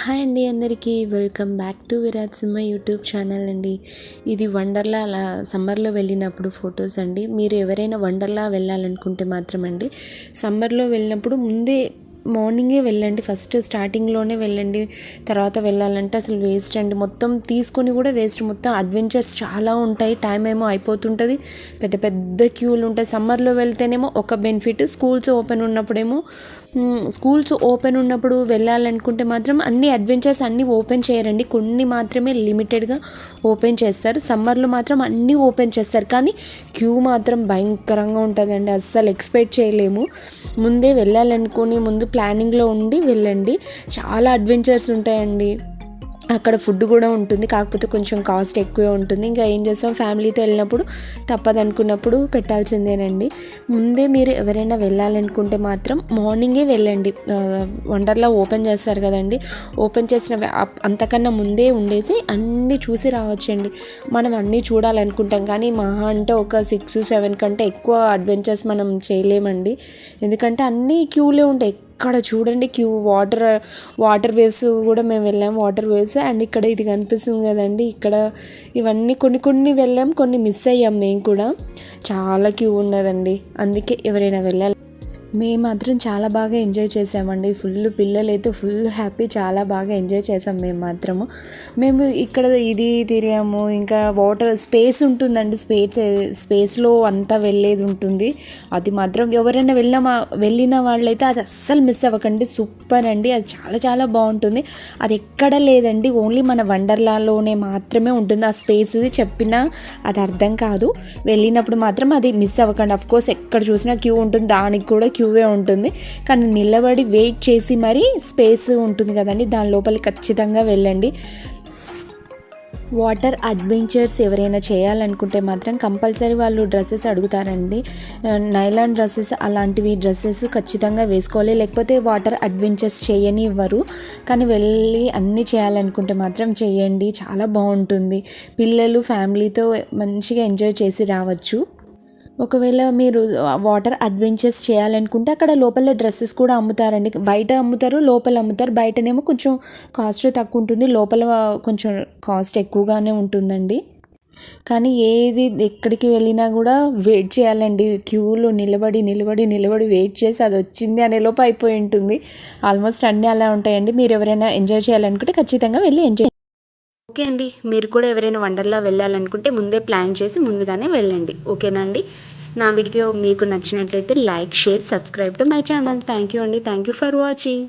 Hi అండి అందరికీ. Welcome back to Virat Simha YouTube channel అండి. ఇది వండర్లా అలా సమ్మర్లో వెళ్ళినప్పుడు ఫొటోస్ అండి. మీరు ఎవరైనా వండర్లా వెళ్ళాలనుకుంటే మాత్రం అండి సమ్మర్లో వెళ్ళినప్పుడు ముందే మార్నింగే వెళ్ళండి. ఫస్ట్ స్టార్టింగ్లోనే వెళ్ళండి. తర్వాత వెళ్ళాలంటే అసలు వేస్ట్ అండి. మొత్తం తీసుకొని కూడా వేస్ట్ మొత్తం అడ్వెంచర్స్ చాలా ఉంటాయి. టైం ఏమో అయిపోతుంటుంది. పెద్ద పెద్ద క్యూలు ఉంటాయి. సమ్మర్లో వెళ్తేనేమో ఒక బెనిఫిట్ స్కూల్స్ ఓపెన్ ఉన్నప్పుడేమో స్కూల్స్ ఓపెన్ ఉన్నప్పుడు వెళ్ళాలనుకుంటే మాత్రం అన్ని అడ్వెంచర్స్ అన్నీ ఓపెన్ చేయరండి. కొన్ని మాత్రమే లిమిటెడ్గా ఓపెన్ చేస్తారు. సమ్మర్లో మాత్రం అన్నీ ఓపెన్ చేస్తారు. కానీ క్యూ మాత్రం భయంకరంగా ఉంటుందండి. అస్సలు ఎక్స్పెక్ట్ చేయలేము. ముందే వెళ్ళాలనుకుని ముందు ప్లానింగ్లో ఉండి వెళ్ళండి. చాలా అడ్వెంచర్స్ ఉంటాయండి. అక్కడ ఫుడ్ కూడా ఉంటుంది. కాకపోతే కొంచెం కాస్ట్ ఎక్కువే ఉంటుంది. ఇంకా ఏం చేస్తాం? ఫ్యామిలీతో వెళ్ళినప్పుడు తప్పదు అనుకున్నప్పుడు పెట్టాల్సిందేనండి. ముందే మీరు ఎవరైనా వెళ్ళాలనుకుంటే మాత్రం మార్నింగే వెళ్ళండి. వండర్లా ఓపెన్ చేస్తారు కదండి. ఓపెన్ చేసిన అంతకన్నా ముందే ఉండేసి అన్నీ చూసి రావచ్చండి. మనం అన్నీ చూడాలనుకుంటాం. కానీ మహా అంటే ఒక సిక్స్ సెవెన్ కంటే ఎక్కువ అడ్వెంచర్స్ మనం చేయలేమండి. ఎందుకంటే అన్నీ క్యూలే ఉంటాయి. ఇక్కడ చూడండి క్యూ వాటర్ వాటర్ వేవ్స్ కూడా మేము వెళ్ళాం వాటర్ వేవ్స్. అండ్ ఇక్కడ ఇది కనిపిస్తుంది కదండి ఇక్కడ ఇవన్నీ కొన్ని కొన్ని వెళ్ళాం కొన్ని మిస్ అయ్యాం మేము కూడా. చాలా క్యూ ఉన్నదండి అందుకే ఎవరైనా వెళ్ళాలి. మేము మాత్రం చాలా బాగా ఎంజాయ్ చేసామండి. ఫుల్ పిల్లలైతే ఫుల్ హ్యాపీ చాలా బాగా ఎంజాయ్ చేసాం మేము మాత్రము మేము ఇక్కడ ఇది తిరిగాము ఇంకా వాటర్ స్పేస్ ఉంటుందండి. స్పేస్ స్పేస్లో అంతా వెళ్ళేది ఉంటుంది. అది మాత్రం ఎవరైనా వెళ్ళిన వెళ్ళిన వాళ్ళైతే అది అస్సలు మిస్ అవ్వకండి. సూపర్ అండి. అది చాలా చాలా బాగుంటుంది. అది ఎక్కడ లేదండి. ఓన్లీ మన వండర్లాలోనే మాత్రమే ఉంటుంది. ఆ స్పేస్ చెప్పినా అది అర్థం కాదు. వెళ్ళినప్పుడు మాత్రం అది మిస్ అవ్వకండి. అఫ్కోర్స్ ఎక్కడ చూసినా క్యూ ఉంటుంది. దానికి కూడా క్యూ క్యూవే ఉంటుంది. కానీ నిలబడి వెయిట్ చేసి మరీ స్పేస్ ఉంటుంది కదండి. దాని లోపలికి ఖచ్చితంగా వెళ్ళండి. వాటర్ అడ్వెంచర్స్ ఎవరైనా చేయాలనుకుంటే మాత్రం కంపల్సరీ వాళ్ళు డ్రెస్సెస్ అడుగుతారండి. నైలాన్ డ్రెస్సెస్ అలాంటివి డ్రెస్సెస్ ఖచ్చితంగా వేసుకోవాలి. లేకపోతే వాటర్ అడ్వెంచర్స్ చేయని ఇవ్వరు కానీ వెళ్ళి అన్నీ చేయాలనుకుంటే మాత్రం చేయండి. చాలా బాగుంటుంది. పిల్లలు ఫ్యామిలీతో మంచిగా ఎంజాయ్ చేసి రావచ్చు. ఒకవేళ మీరు వాటర్ అడ్వెంచర్స్ చేయాలనుకుంటే అక్కడ లోపల డ్రెస్సెస్ కూడా అమ్ముతారండి. బయట అమ్ముతారు లోపల అమ్ముతారు. బయటనేమో కొంచెం కాస్ట్ తక్కువ ఉంటుంది. లోపల కొంచెం కాస్ట్ ఎక్కువగానే ఉంటుందండి. కానీ ఏది ఎక్కడికి వెళ్ళినా కూడా వెయిట్ చేయాలండి. క్యూలో నిలబడి నిలబడి నిలబడి వెయిట్ చేసి అది వచ్చింది అనే లోపు అయిపోయి ఉంటుంది. ఆల్మోస్ట్ అన్నీ అలా ఉంటాయండి. మీరు ఎవరైనా ఎంజాయ్ చేయాలనుకుంటే ఖచ్చితంగా వెళ్ళి ఎంజాయ్ ఓకే అండి. మీరు కూడా ఎవరైనా వండర్లా వెళ్ళాలనుకుంటే ముందే ప్లాన్ చేసి ముందుగానే వెళ్ళండి. ఓకేనండి నా వీడియో మీకు నచ్చినట్లయితే like share subscribe to my channel. Thank you అండి. Thank you for watching.